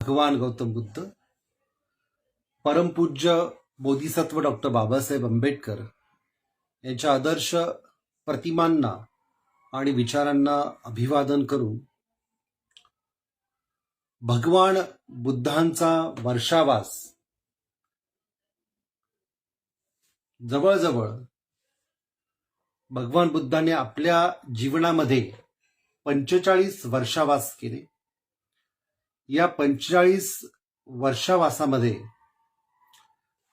भगवान गौतम बुद्ध परमपूज्य बोधिसत्व डॉक्टर बाबासाहेब आंबेडकर यांच्या आदर्श प्रतिमांना आणि विचारांना अभिवादन करून भगवान बुद्धांचा वर्षावास जवळजवळ भगवान बुद्धाने आपल्या जीवनामध्ये पंचेचाळीस वर्षावास केले. या पंचेचाळीस वर्षावासामध्ये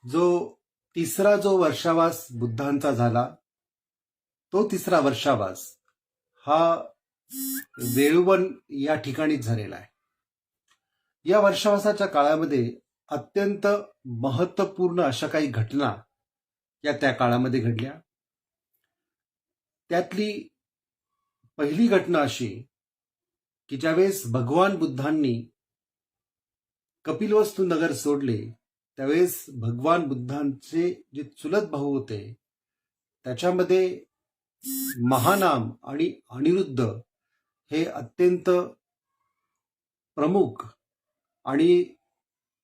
जो तिसरा जो वर्षावास बुद्धांचा झाला तो तिसरा वर्षावास हा वेळुवन या ठिकाणीच झालेला आहे. या वर्षावासाच्या काळामध्ये अत्यंत महत्त्वपूर्ण अशा काही घटना या त्या काळामध्ये घडल्या. त्यातली पहिली घटना अशी की ज्यावेळेस भगवान बुद्धांनी कपिलवस्तू नगर सोडले त्यावेळेस भगवान बुद्धांचे जे चुलत भाऊ होते त्याच्यामध्ये महानाम आणि अनिरुद्ध हे अत्यंत प्रमुख आणि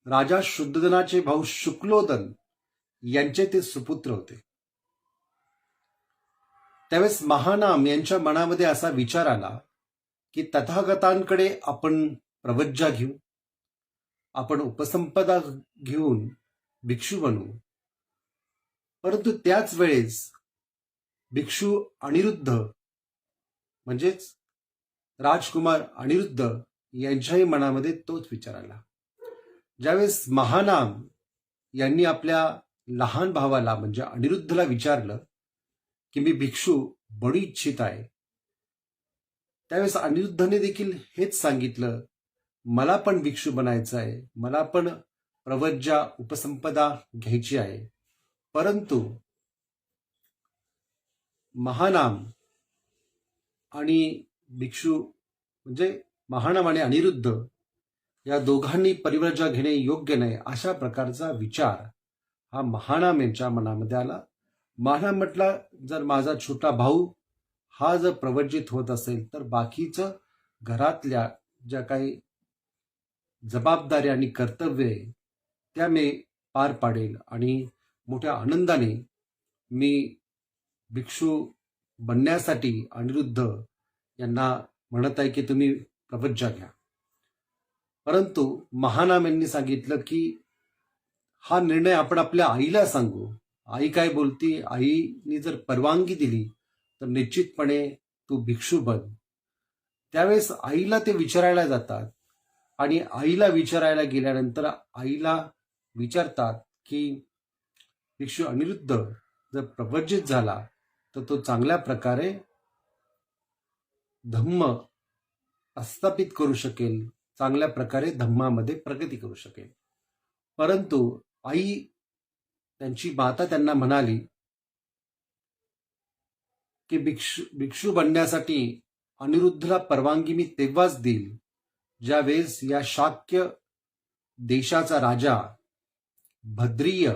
राजा शुद्धदनाचे भाऊ शुक्लोदन यांचे ते सुपुत्र होते. त्यावेळेस महानाम यांच्या मनामध्ये असा विचार आला की तथागतांकडे आपण प्रवज्जा घेऊ. आपण उपसंपदा घेऊन भिक्षू बनू. परंतु त्याच वेळेस भिक्षू अनिरुद्ध म्हणजेच राजकुमार अनिरुद्ध यांच्याही मनामध्ये तोच विचार आला. ज्यावेळेस महानाम यांनी आपल्या लहान भावाला म्हणजे अनिरुद्धला विचारलं की मी भिक्षू बनू इच्छित आहे त्यावेळेस अनिरुद्धने देखील हेच सांगितलं मला पण भिक्षू बनायचं आहे. मला पण प्रवज्जा उपसंपदा घ्यायची आहे. परंतु महानाम आणि भिक्षू म्हणजे महानाम आणि अनिरुद्ध या दोघांनी परिव्रजा घेणे योग्य नाही अशा प्रकारचा विचार हा महानाम यांच्या मनामध्ये आला. महानाम म्हटला जर माझा छोटा भाऊ हा जर प्रवज्जित होत असेल तर बाकीचं घरातल्या ज्या काही जबाबदारी आणि कर्तव्य त्या मी पार पाडेल आणि मोठ्या आनंदाने मी भिक्षू बनण्यासाठी अनिरुद्ध यांना म्हणत आहे की तुम्ही प्रवज्जा घ्या. परंतु महानाम यांनी सांगितलं की हा निर्णय आपण आपल्या आईला सांगू. आई काय बोलती? आईने जर परवानगी दिली तर निश्चितपणे तू भिक्षू बन. त्यावेळेस आईला ते विचारायला जातात. आणि आईला विचारायला गेल्यानंतर आईला विचारतात की भिक्षू अनिरुद्ध जर प्रवज्जित झाला तर तो चांगल्या प्रकारे धम्म स्थापित करू शकेल चांगल्या प्रकारे धम्मामध्ये प्रगती करू शकेल. परंतु आई त्यांची माता त्यांना म्हणाली की भिक्षू भिक्षू बनण्यासाठी अनिरुद्धला परवानगी मी तेव्हाच देईल ज्यावेळेस या शाक्य देशाचा राजा भद्रीय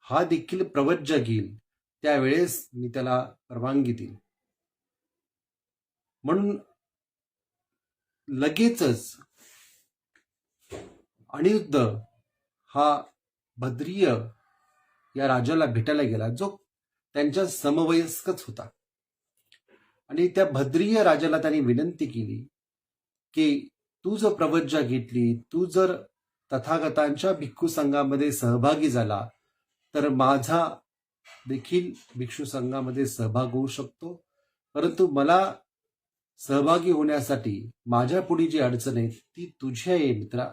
हा देखील प्रवज्ज घेईल त्यावेळेस मी त्याला परवानगी देईल म्हणून लगेचच अनिरुद्ध हा भद्रीय या राजाला भेटायला गेला जो त्यांच्या समवयस्कच होता. आणि त्या भद्रीय राजाला त्यांनी विनंती केली की तू जर प्रवज्जा घेतली तू जर तथागतांच्या भिक्खू संघामध्ये सहभागी झाला तर माझा देखील भिक्षू संघामध्ये सहभाग होऊ शकतो. परंतु मला सहभागी होण्यासाठी माझ्या पुढे जी अडचण आहे ती तुझी आहे मित्रा.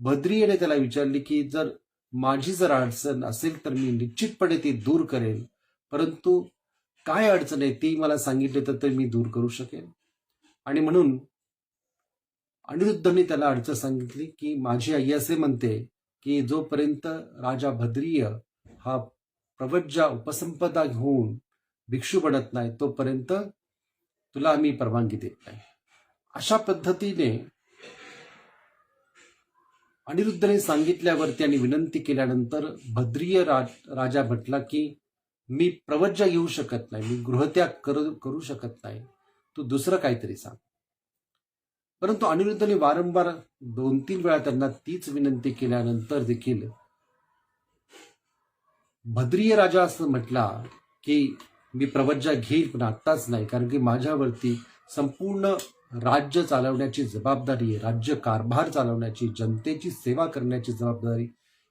भद्रियेने त्याला विचारली की जर माझी जर अडचण असेल तर मी निश्चितपणे ती दूर करेन. परंतु काय अडचण आहे ती मला सांगितले तर ते मी दूर करू शकेन. आणि म्हणून अनिरुद्धने त्याला अडचण सांगितली की माझी आई असे म्हणते की जोपर्यंत राजा भद्रीय हा प्रवज्जा उपसंपदा घेऊन भिक्षू बनत नाही तोपर्यंत तुला आम्ही परवानगी देत नाही. अशा पद्धतीने अनिरुद्धने सांगितल्यावरती आणि विनंती केल्यानंतर भद्रीय राज राजा म्हटला की मी प्रवज्जा घेऊ शकत नाही मी गृहत्याग करू करू शकत नाही. तू दुसरं काहीतरी सांग. परंतु अनिरुद्धने वारंवार दोन तीन वेळा त्यांना तीच विनंती केल्यानंतर देखील भद्रीय राजा असं म्हटला की मी प्रवज्जा घेईल पण आत्ताच नाही कारण की माझ्यावरती संपूर्ण राज्य चालवण्याची जबाबदारी आहे. राज्य कारभार चालवण्याची जनतेची सेवा करण्याची जबाबदारी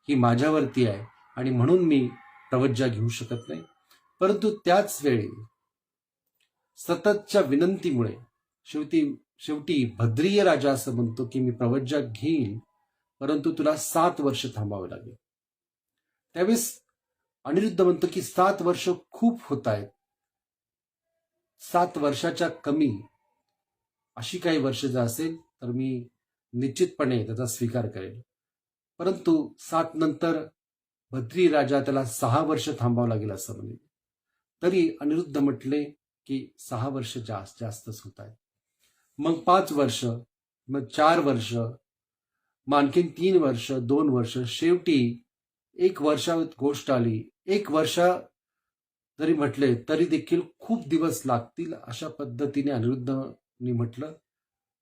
ही माझ्यावरती आहे आणि म्हणून मी प्रवज्जा घेऊ शकत नाही. परंतु त्याच वेळी सततच्या विनंतीमुळे शेवटी शेवटी भद्रीय राजा असं म्हणतो की मी प्रवज्जा घेईल परंतु तुला सात वर्ष थांबावे लागेल. त्यावेळेस अनिरुद्ध म्हणतो की सात वर्ष खूप होत आहेत. सात वर्षाच्या कमी अशी काही वर्ष जर असेल तर मी निश्चितपणे त्याचा स्वीकार करेल परंतु सात नंतर भद्री राजा त्याला सहा वर्ष थांबावं लागेल असं म्हणे तरी अनिरुद्ध म्हटले की सहा वर्ष जास्त जास्तच होत आहेत. मग पाच वर्ष मग चार वर्ष मग आणखीन तीन वर्ष दोन वर्ष. शेवटी एक वर्षात गोष्ट आली. एक वर्ष जरी म्हटले तरी देखील खूप दिवस लागतील अशा पद्धतीने अनिरुद्धनी म्हटलं.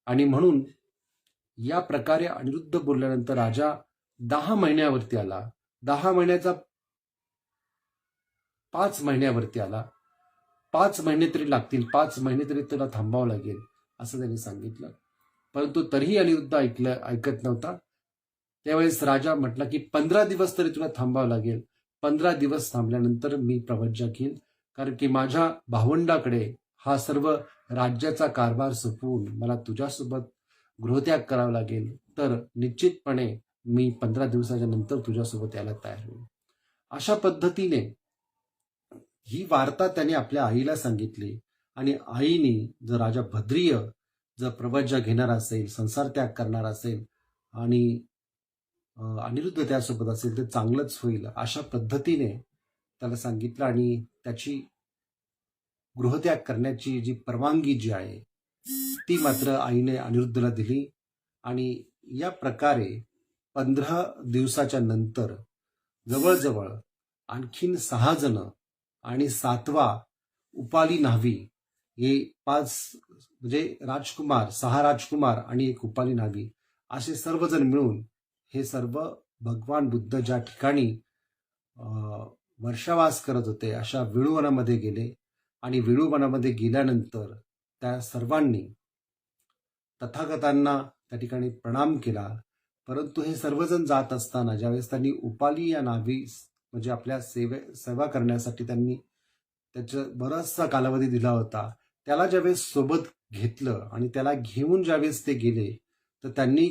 आणि म्हणून या प्रकारे अनिरुद्ध बोलल्यानंतर राजा दहा महिन्यावरती आला. दहा महिन्याचा पाच महिन्यावरती आला. पाच महिने तरी लागतील. पाच महिने तरी तुला थांबावं लागेल. असं त्यांनी सांगितलं. परंतु तरीही अनिरुद्ध ऐकलं ऐकत नव्हता. त्यावेळेस राजा म्हटला की पंधरा दिवस तरी तुला थांबावं लागेल. पंधरा दिवस थांबल्यानंतर मी प्रवज्जा घेईल कारण की माझ्या भावंडाकडे हा सर्व राज्याचा कारभार सोपवून मला तुझ्यासोबत गृहत्याग करावा लागेल. तर निश्चितपणे मी पंधरा दिवसाच्या नंतर तुझ्यासोबत यायला तयार होईल. अशा पद्धतीने ही वार्ता त्याने आपल्या आईला सांगितली. आणि आईने जर राजा भद्रिय जर प्रवज्जा घेणार असेल संसार त्याग करणार असेल आणि अनिरुद्ध त्यासोबत असेल तर चांगलंच होईल अशा पद्धतीने त्याला सांगितलं आणि त्याची गृहत्याग करण्याची जी परवानगी जी आहे ती मात्र आईने अनिरुद्धला दिली आणि या प्रकारे पंधरा दिवसाच्या नंतर जवळजवळ आणखीन सहा जण आणि सातवा उपाली न्हावी हे पाच म्हणजे राजकुमार सहा राजकुमार आणि एक उपाली नावी असे सर्वजण मिळून हे सर्व भगवान बुद्ध ज्या ठिकाणी वर्षावास करत होते अशा विळूवनामध्ये गेले आणि विळूवनामध्ये गेल्यानंतर त्या सर्वांनी तथागतांना त्या ठिकाणी प्रणाम केला. परंतु हे सर्वजण जात असताना ज्यावेळेस त्यांनी उपाली या नावी म्हणजे आपल्या सेवे सेवा करण्यासाठी त्यांनी त्याचा बराचसा कालावधी दिला होता त्याला ज्यावेळेस सोबत घेतलं आणि त्याला घेऊन ज्यावेळेस ते गेले तर त्यांनी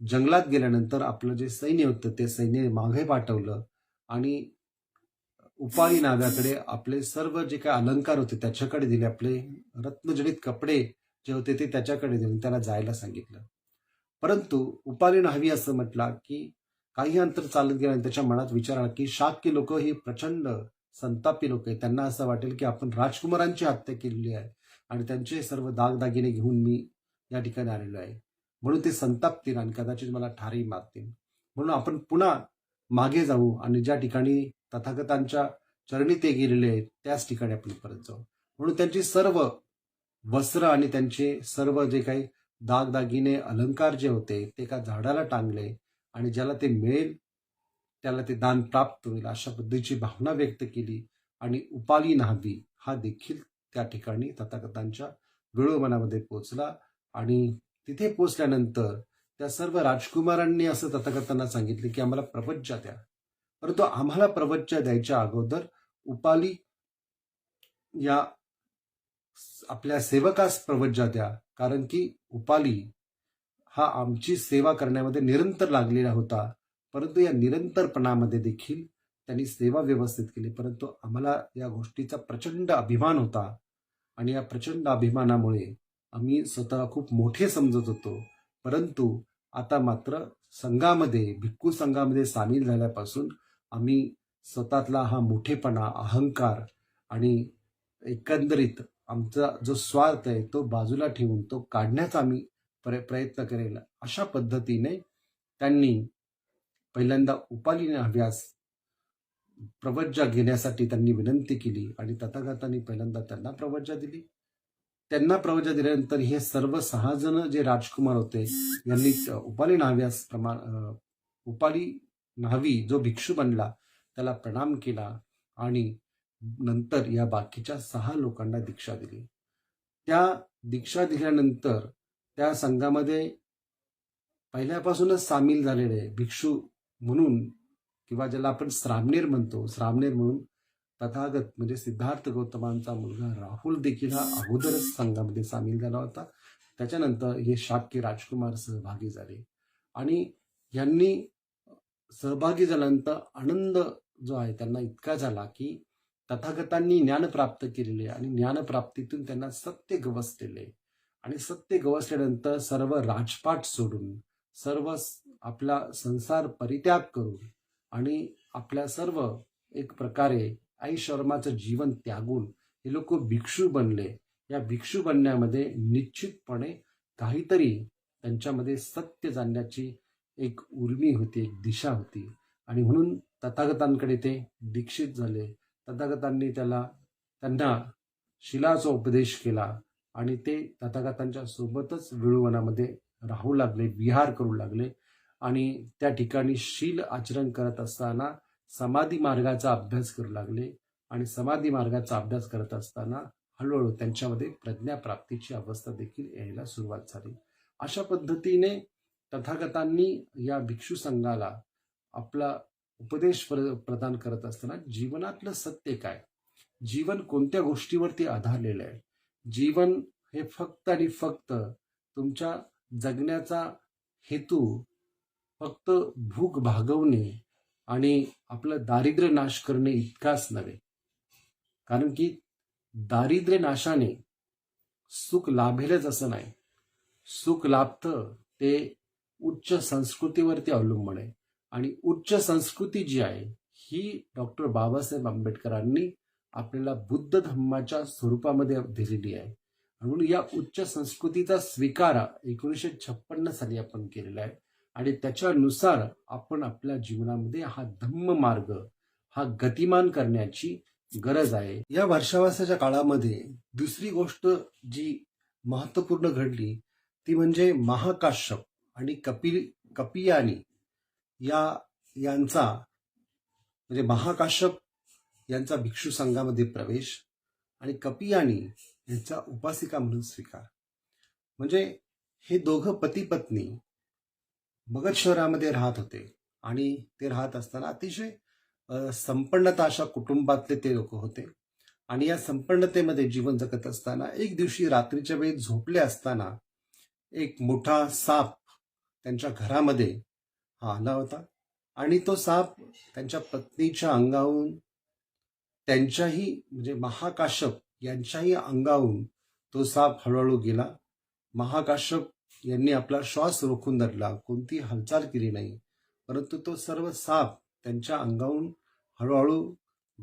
जंगलात गेल्यानंतर आपलं जे सैन्य होतं ते सैन्य मागे पाठवलं आणि उपाळी नाव्याकडे आपले सर्व जे काही अलंकार होते त्याच्याकडे दिले. आपले रत्नजडित कपडे जे होते ते त्याच्याकडे दिले त्याला जायला सांगितलं. परंतु उपाली न्हावी असं म्हटला की काही अंतर चालत गेल्याने त्याच्या मनात विचार आला की शाक्य लोक ही प्रचंड संतापी लोक आहेत. त्यांना असं वाटेल की आपण राजकुमारांची हत्या केलेली आहे आणि त्यांचे सर्व दागदागिने घेऊन मी या ठिकाणी आलेलो आहे. म्हणून ते संतापतील आणि कदाचित मला ठारही मारतील. म्हणून आपण पुन्हा मागे जाऊ आणि ज्या ठिकाणी तथागतांच्या चरणी ते गेलेले आहेत त्याच ठिकाणी आपण परत जाऊ. म्हणून त्यांची सर्व वस्त्र आणि त्यांचे सर्व जे काही दागदागिने अलंकार जे होते ते एका झाडाला टांगले आणि ज्याला ते मिळेल त्याला ते दान प्राप्त होईल अशा पद्धतीची भावना व्यक्त केली आणि उपाली न्हावी हा देखील त्या ठिकाणी तथागतांच्या विळोमनामध्ये पोचला आणि तिथे पोचल्यानंतर त्या सर्व राजकुमारांनी असं तथागतांना सांगितले की आम्हाला प्रवज्जा द्या. परंतु आम्हाला प्रवज्जा द्यायच्या अगोदर उपाली या आपल्या सेवकास प्रवज्जा द्या. कारण की उपाली हा आमची सेवा करण्यामध्ये निरंतर लागलेला होता. परंतु या निरंतरपणामध्ये देखील त्यांनी सेवा व्यवस्थित केली. परंतु आम्हाला या गोष्टीचा प्रचंड अभिमान होता आणि या प्रचंड अभिमानामुळे आम्ही स्वतःला खूप मोठे समजत होतो. परंतु आता मात्र संघामध्ये भिक्खू संघामध्ये सामील झाल्यापासून आम्ही स्वतःतला हा मोठेपणा अहंकार आणि एकंदरीत आमचा जो स्वार्थ आहे तो बाजूला ठेवून तो काढण्याचा आम्ही प्र प्रयत्न करेल अशा पद्धतीने त्यांनी पहिल्यांदा उपालीने हव्यास प्रवज्जा घेण्यासाठी त्यांनी विनंती केली आणि तथागतांनी पहिल्यांदा त्यांना प्रवज्जा दिली. त्यांना प्रवज्जा दिल्यानंतर हे सर्व सहा जण जे राजकुमार होते यांनी उपाली न्हाव्यास प्रमाण उपाली न्हावी जो भिक्षू बनला त्याला प्रणाम केला आणि नंतर या बाकीच्या सहा लोकांना दीक्षा दिली. त्या दीक्षा दिल्यानंतर त्या संघामध्ये पहिल्यापासूनच सामील झालेले भिक्षू म्हणून किंवा ज्याला आपण श्रामनेर म्हणतो श्रामनेर म्हणून तथागत म्हणजे सिद्धार्थ गौतमांचा मुलगा राहुल देखील हा अगोदरच संघामध्ये सामील झाला होता. त्याच्यानंतर हे शाक्य राजकुमार सहभागी झाले. आणि यांनी सहभागी झाल्यानंतर आनंद जो आहे त्यांना इतका झाला की तथागतांनी ज्ञान प्राप्त केलेले आणि ज्ञानप्राप्तीतून त्यांना सत्य गवसलेले. आणि सत्य गवसल्यानंतर सर्व राजपाट सोडून सर्व आपला संसार परित्याग करून आणि आपल्या सर्व एक प्रकारे आई शर्माचं जीवन त्यागून हे लोक भिक्षू बनले. या भिक्षू बनण्यामध्ये निश्चितपणे काहीतरी त्यांच्यामध्ये सत्य जाणण्याची एक उर्मी होती एक दिशा होती. आणि म्हणून तथागतांकडे ते दीक्षित झाले. तथागतांनी त्याला त्यांना शिलाचा उपदेश केला आणि ते तथागतांच्या सोबतच विळुवनामध्ये राहू लागले विहार करू लागले. आणि त्या ठिकाणी शील आचरण करत असताना समाधी मार्गाचा अभ्यास करू लागले. आणि समाधी मार्गाचा अभ्यास करत असताना हळूहळू त्यांच्यामध्ये प्रज्ञाप्राप्तीची अवस्था देखील यायला सुरुवात झाली. अशा पद्धतीने तथागतांनी या भिक्षू संघाला आपला उपदेश प्र- प्रदान करत असताना जीवनातलं सत्य काय? जीवन कोणत्या गोष्टीवरती आधारलेलं आहे? जीवन हे फक्त आणि फक्त तुमच्या जगण्याचा हेतू फक्त भूक भागवणे आणि आपलं दारिद्र्य नाश करणे इतकाच नव्हे. कारण की दारिद्र्य नाशाने सुख लाभेलच असं नाही. सुख लाभतं ते उच्च संस्कृतीवरती अवलंबून आहे. आणि उच्च संस्कृती जी आहे ही डॉक्टर बाबासाहेब आंबेडकरांनी आपल्याला बुद्ध धम्माच्या स्वरूपामध्ये दिलेली आहे. म्हणून या उच्च संस्कृतीचा स्वीकार एकोणीसशे छप्पन्न साली आपण केलेला आहे. आणि त्याच्यानुसार आपण आपल्या जीवनामध्ये हा धम्म मार्ग हा गतिमान करण्याची गरज आहे. या वर्षावासाच्या काळामध्ये दुसरी गोष्ट जी महत्त्वपूर्ण घडली ती म्हणजे महाकाश्यप आणि कपिल कपियानी या यांचा म्हणजे महाकाश्यप यांचा भिक्षू संघामध्ये प्रवेश आणि कपियानी यांचा उपासिका म्हणून स्वीकार. म्हणजे हे दोघं पती पत्नी मगध शहरामध्ये राहत होते आणि ते राहत असताना अतिशय संपन्नता अशा कुटुंबातले ते लोक होते. आणि या संपन्नतेमध्ये जीवन जगत असताना एक दिवशी रात्रीच्या वेळी झोपले असताना एक मोठा साप त्यांच्या घरामध्ये हा आला होता. आणि तो साप त्यांच्या पत्नीच्या अंगाहून त्यांच्याही म्हणजे महाकाशप यांच्याही अंगाहून तो साप हळूहळू गेला. महाकाश्यप यांनी आपला श्वास रोखून धरला. कोणती हालचाल केली नाही. परंतु तो सर्व साप त्यांच्या अंगाहून हळूहळू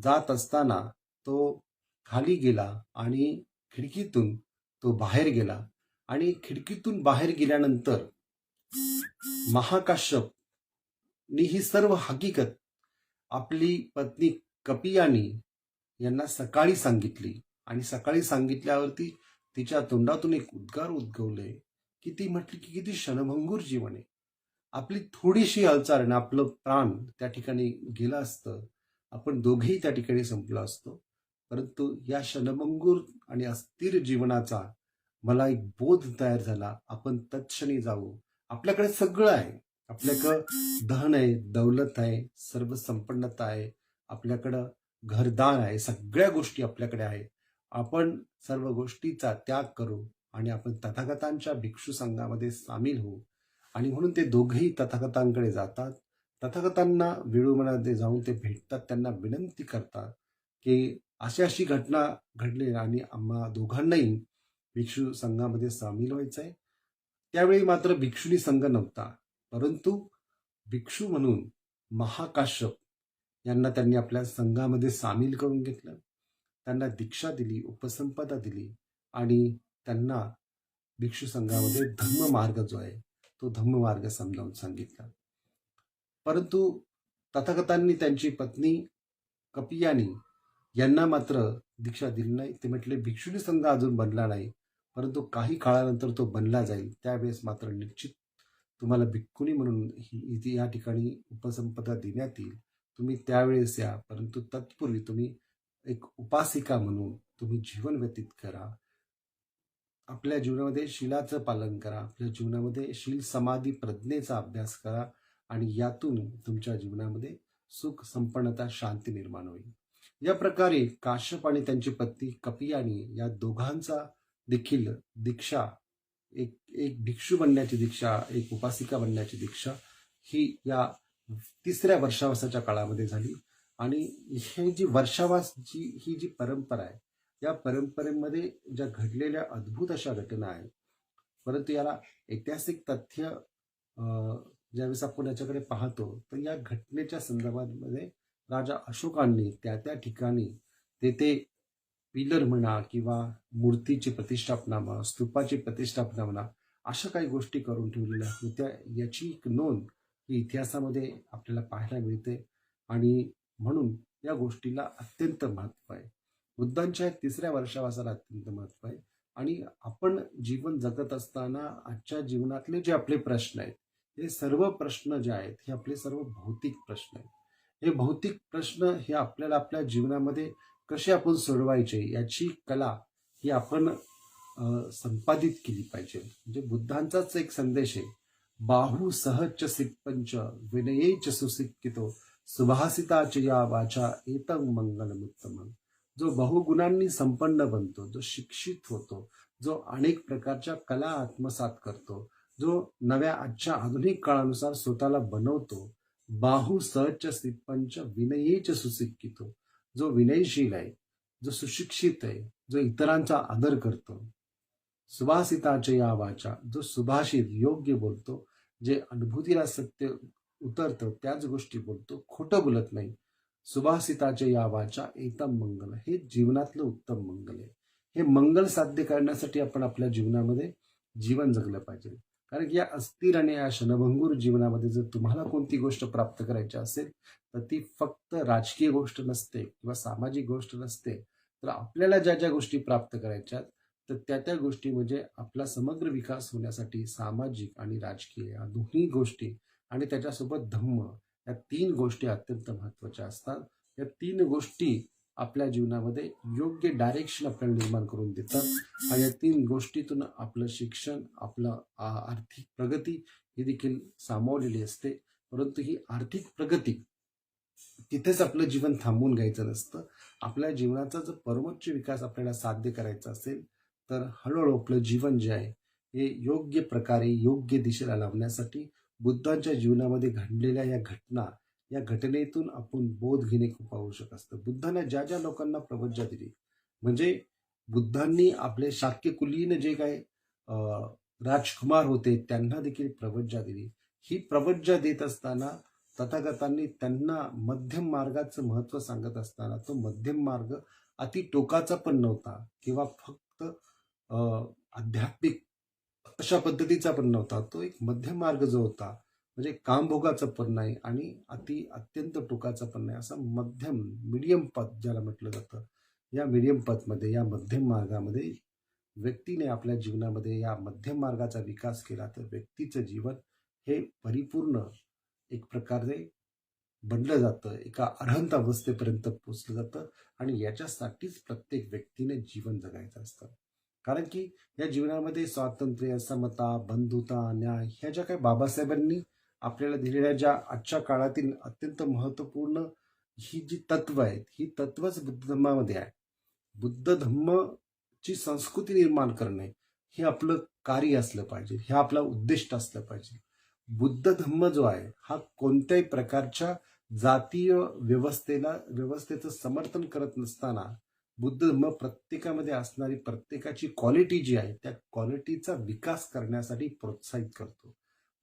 जात असताना तो खाली गेला आणि खिडकीतून तो बाहेर गेला. आणि खिडकीतून बाहेर गेल्यानंतर महाकाश्यपनी ही सर्व हकीकत आपली पत्नी कपियानी यांना सकाळी सांगितली. आणि सकाळी सांगितल्यावरती तिच्या तोंडातून एक उद्गार उद्गवले की ती म्हटली की किती क्षणभंगूर जीवन आहे. आपली थोडीशी हालचाल आणि आपलं प्राण त्या ठिकाणी गेलं असतं. आपण दोघेही त्या ठिकाणी संपलो असतो. परंतु या क्षणभंगूर आणि अस्थिर जीवनाचा मला एक बोध तयार झाला. आपण तत्क्षणी जाऊ. आपल्याकडे सगळं आहे. आपल्याकडं धन आहे दौलत आहे सर्व संपन्नता आहे. आपल्याकडं घरदार आहे. सगळ्या गोष्टी आपल्याकडे आहेत. आपण सर्व गोष्टीचा त्याग करू आणि आपण तथागतांच्या भिक्षू संघामध्ये सामील होऊ. आणि म्हणून ते दोघेही तथागतांकडे जातात. तथागतांना विळूमनामध्ये जाऊन ते भेटतात. त्यांना विनंती करतात की अशी अशी घटना घडली आणि आम्हा दोघांनाही भिक्षू संघामध्ये सामील व्हायचं आहे त्यावेळी मात्र भिक्षुनी संघ नव्हता. परंतु भिक्षू म्हणून महाकाश्यप यांना त्यांनी आपल्या संघामध्ये सामील करून घेतलं. त्यांना दीक्षा दिली उपसंपदा दिली आणि त्यांना भिक्षू संघामध्ये धम्म मार्ग जो आहे तो धम्म मार्ग समजावून सांगितला. परंतु तथागतांनी त्यांची पत्नी कपियानी यांना मात्र दीक्षा दिली नाही. ते म्हटले भिक्षुनी संघ अजून बनला नाही परंतु काही काळानंतर तो बनला जाईल. त्यावेळेस मात्र निश्चित तुम्हाला भिक्खुनी म्हणून ही इथे या ठिकाणी उपसंपदा देण्यात येईल. तुम्ही त्यावेळेस या परंतु तत्पूर्वी तुम्ही एक उपासिका म्हणून तुम्ही जीवन व्यतीत करा. आपल्या जीवनामध्ये शिलाचं पालन करा. आपल्या जीवनामध्ये शील समाधी प्रज्ञेचा अभ्यास करा आणि यातून तुमच्या जीवनामध्ये सुख संपन्नता शांती निर्माण होईल. या प्रकारे काश्यप आणि त्यांची पत्नी कपियानी या दोघांचा देखील दीक्षा एक एक भिक्षू बनण्याची दीक्षा एक उपासिका बनण्याची दीक्षा ही या तिसऱ्या वर्षावासाच्या काळामध्ये झाली. आणि हे जी वर्षावास जी ही जी परंपरा आहे या परंपरेमध्ये ज्या घडलेल्या अद्भुत अशा घटना आहेत परंतु याला ऐतिहासिक तथ्य ज्यावेळेस आपण याच्याकडे पाहतो तर या घटनेच्या संदर्भामध्ये राजा अशोकांनी त्या त्या ठिकाणी तेथे पिलर म्हणा किंवा मूर्तीची प्रतिष्ठापना म्हणा स्तूपाची प्रतिष्ठापना म्हणा अशा काही गोष्टी करून ठेवलेल्या होत्या याची एक नोंद ही इतिहासामध्ये आपल्याला पाहायला मिळते. आणि म्हणून या गोष्टीला अत्यंत महत्त्व आहे. बुद्धांच्या या तिसऱ्या वर्षावासाला अत्यंत महत्त्व आहे. आणि आपण जीवन जगत असताना आजच्या जीवनातले जे आपले प्रश्न आहेत हे सर्व प्रश्न जे आहेत हे आपले सर्व भौतिक प्रश्न आहेत. हे भौतिक प्रश्न हे आपल्याला आपल्या जीवनामध्ये कसे आपण सोडवायचे याची कला ही आपण संपादित केली पाहिजे. म्हणजे बुद्धांचाच एक संदेश आहे बाहू सहज सिप्पंच विनयेच सुसिक्कितो सुभासिताची या वाचा एतंग मंगलमुत्तम. जो बहुगुणांनी संपन्न बनतो जो शिक्षित होतो जो अनेक प्रकारच्या कला आत्मसात करतो जो नव्या आजच्या आधुनिक काळानुसार स्वतःला बनवतो बाहू सहज सिप्पंच विनयेच सुशिक्षितो जो विनयशील आहे जो सुशिक्षित आहे जो इतरांचा आदर करतो. सुभाषिताच्या या वाचा जो सुभाषित योग्य बोलतो जे अनुभूतीला सत्य उतरतं त्याच गोष्टी बोलतो खोटं बोलत नाही. सुभाषिताचे या वाचा एकदम मंगल हे जीवनातलं उत्तम मंगल आहे. हे मंगल साध्य करण्यासाठी आपण आपल्या जीवनामध्ये जीवन जगलं पाहिजे. कारण की या अस्थिर आणि या क्षणभंगूर जीवनामध्ये जर तुम्हाला कोणती गोष्ट प्राप्त करायची असेल तर ती फक्त राजकीय गोष्ट नसते किंवा सामाजिक गोष्ट नसते. तर आपल्याला ज्या ज्या गोष्टी प्राप्त करायच्यात तर त्या त्या गोष्टी म्हणजे आपला समग्र विकास होण्यासाठी सामाजिक आणि राजकीय या दोन्ही गोष्टी आणि त्याच्यासोबत धम्म या तीन गोष्टी अत्यंत महत्त्वाच्या असतात. या तीन गोष्टी आपल्या जीवनामध्ये योग्य डायरेक्शन आपल्याला निर्माण करून देतात. आणि या तीन गोष्टीतून आपलं शिक्षण आपलं आर्थिक प्रगती ही देखील सामावलेली असते. परंतु ही आर्थिक प्रगती तिथेच आपलं जीवन थांबवून घ्यायचं नसतं. आपल्या जीवनाचा जर परमोच्च विकास आपल्याला साध्य करायचा असेल तर हळूहळू आपलं जीवन जे आहे हे योग्य प्रकारे योग्य दिशेला लावण्यासाठी बुद्धांच्या जीवनामध्ये घडलेल्या या घटना या घटनेतून आपण बोध घेणे खूप आवश्यक असतं. बुद्धांना ज्या ज्या लोकांना प्रवज्जा दिली म्हणजे बुद्धांनी आपले शाक्य कुलीन जे काय राजकुमार होते त्यांना देखील प्रवज्जा दिली. ही प्रवज्जा देत असताना तथागतांनी त्यांना मध्यम मार्गाचं महत्त्व सांगत असताना तो मध्यम मार्ग अति टोकाचा पण नव्हता किंवा फक्त आध्यात्मिक अशा पद्धतीचा पण नव्हता. तो एक मध्यम मार्ग जो होता म्हणजे कामभोगाचा पण नाही आणि अति अत्यंत टोकाचा पण नाही असा मध्यम मिडियम पद ज्याला म्हटलं जातं. या मिडियम पदमध्ये या मध्यम मार्गामध्ये व्यक्तीने आपल्या जीवनामध्ये या मध्यम मार्गाचा विकास केला तर व्यक्तीचं जीवन हे परिपूर्ण एक प्रकारे बनलं जातं. एका अर्हंत अवस्थेपर्यंत पोचलं जातं आणि याच्यासाठीच प्रत्येक व्यक्तीने जीवन जगायचं असतं. कारण की या जीवनामध्ये स्वातंत्र्य समता बंधुता न्याय ह्या ज्या काही बाबासाहेबांनी आपल्याला दिलेल्या ज्या आजच्या काळातील अत्यंत महत्त्वपूर्ण ही जी तत्व आहेत ही तत्वच बुद्ध धर्मामध्ये आहे. बुद्ध धम्मची संस्कृती निर्माण करणे हे आपलं कार्य असलं पाहिजे हे आपला उद्दिष्ट असलं पाहिजे. बुद्ध धम्म जो आहे हा कोणत्याही प्रकारच्या जातीय व्यवस्थेला व्यवस्थेचं समर्थन करत नसताना बुद्ध धम्म प्रत्येकामध्ये असणारी प्रत्येकाची क्वालिटी जी आहे त्या क्वालिटीचा विकास करण्यासाठी प्रोत्साहित करतो.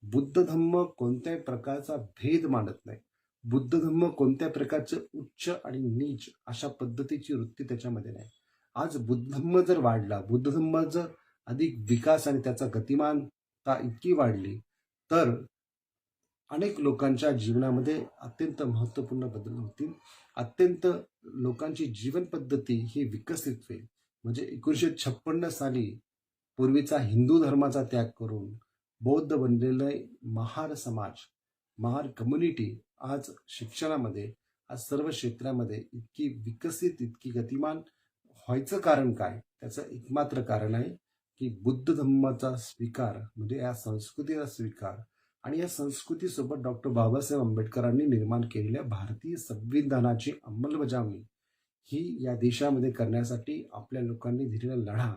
बुद्ध धम्म कोणत्याही प्रकारचा भेद मानत नाही. बुद्ध धम्म कोणत्या प्रकारचं उच्च आणि नीच अशा पद्धतीची वृत्ती त्याच्यामध्ये नाही. आज बुद्ध धम्म जर वाढला बुद्ध धम्म जर अधिक विकास आणि त्याचा गतिमानता इतकी वाढली तर अनेक लोकांच्या जीवनामध्ये अत्यंत महत्त्वपूर्ण बदल होतील. अत्यंत लोकांची जीवनपद्धती ही विकसित होईल. म्हणजे एकोणीसशे छप्पन्न साली पूर्वीचा हिंदू धर्माचा त्याग करून बौद्ध बनलेलं महार समाज महार कम्युनिटी आज शिक्षणामध्ये आज सर्व क्षेत्रामध्ये इतकी विकसित इतकी गतिमान व्हायचं कारण काय? त्याचं एकमात्र कारण आहे की बुद्ध धम्माचा स्वीकार म्हणजे या संस्कृतीचा स्वीकार आणि या संस्कृतीसोबत डॉक्टर बाबासाहेब आंबेडकरांनी निर्माण केलेल्या भारतीय संविधानाची अंमलबजावणी ही या देशामध्ये करण्यासाठी आपल्या लोकांनी दिलेला लढा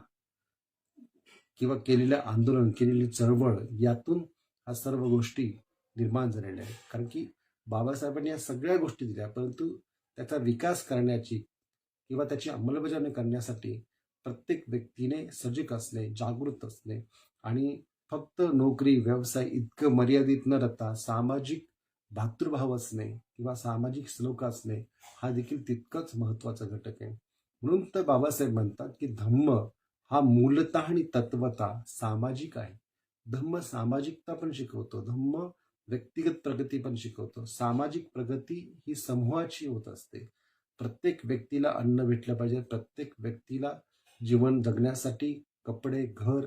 किंवा केलेलं आंदोलन केलेली चळवळ यातून ह्या सर्व गोष्टी निर्माण झालेल्या आहेत. कारण की बाबासाहेबांनी या सगळ्या गोष्टी दिल्या परंतु त्याचा विकास करण्याची किंवा त्याची अंमलबजावणी करण्यासाठी प्रत्येक व्यक्तीने सजग असणे जागृत असणे आणि फक्त नोकरी व्यवसाय इतकं मर्यादित न राहता सामाजिक भातृभाव असणे किंवा सामाजिक श्लोक असणे हा देखील तितकाच महत्त्वाचा घटक आहे. म्हणून तर बाबासाहेब म्हणतात की धम्म हा मूलतः आणि तत्वता सामाजिक आहे. धम्म सामाजिकता पण शिकवतो धम्म व्यक्तिगत प्रगती पण शिकवतो. सामाजिक प्रगती ही समूहाची होत असते. प्रत्येक व्यक्तीला अन्न भेटलं पाहिजे प्रत्येक व्यक्तीला जीवन जगण्यासाठी कपडे घर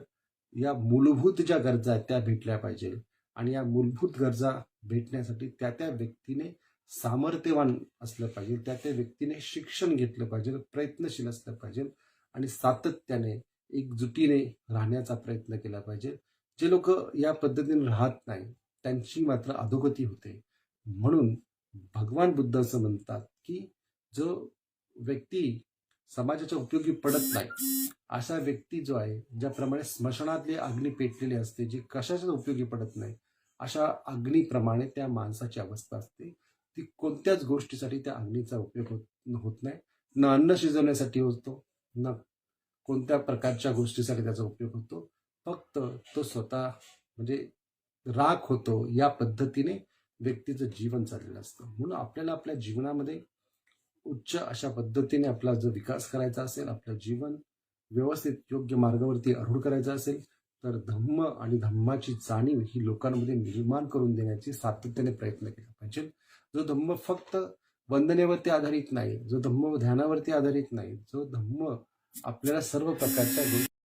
या मूलभूत ज्या गरजा आहेत त्या भेटल्या पाहिजे. आणि या मूलभूत गरजा भेटण्यासाठी त्या त्या व्यक्तीने सामर्थ्यवान असलं पाहिजे त्या त्या व्यक्तीने शिक्षण घेतलं पाहिजे प्रयत्नशील असलं पाहिजे आणि सातत्याने एकजुटीने राहण्याचा प्रयत्न केला पाहिजे. जे लोक या पद्धतीने राहत नाही त्यांची मात्र अधोगती होते. म्हणून भगवान बुद्ध असं म्हणतात की जो व्यक्ती समाजाच्या उपयोगी पडत नाही. असा व्यक्ती जो आहे ज्याप्रमाणे स्मशानातली अग्नी पेटलेली असते जी कशाच्याच उपयोगी पडत नाही अशा अग्नीप्रमाणे त्या माणसाची अवस्था असते. ती कोणत्याच गोष्टीसाठी त्या अग्नीचा उपयोग होत होत नाही. न अन्न शिजवण्यासाठी होतो न कोणत्या प्रकारच्या गोष्टीसाठी त्याचा उपयोग होतो. फक्त तो स्वतः म्हणजे राख होतो या पद्धतीने व्यक्तीचं जीवन चाललेलं असतं. म्हणून आपल्याला आपल्या जीवनामध्ये उच्च अशा पद्धतीने आपला जर विकास करायचा असेल आपलं जीवन व्यवस्थित योग्य मार्गावरती आरूढ करायचं असेल तर धम्म आणि धम्माची जाणीव ही लोकांमध्ये निर्माण करून देण्याची सातत्याने प्रयत्न केला पाहिजे. जो धम्म फक्त वंदनेवरती आधारित नाही जो धम्म ध्यानावरती आधारित नाही जो धम्म आपल्याला सर्व प्रकारच्या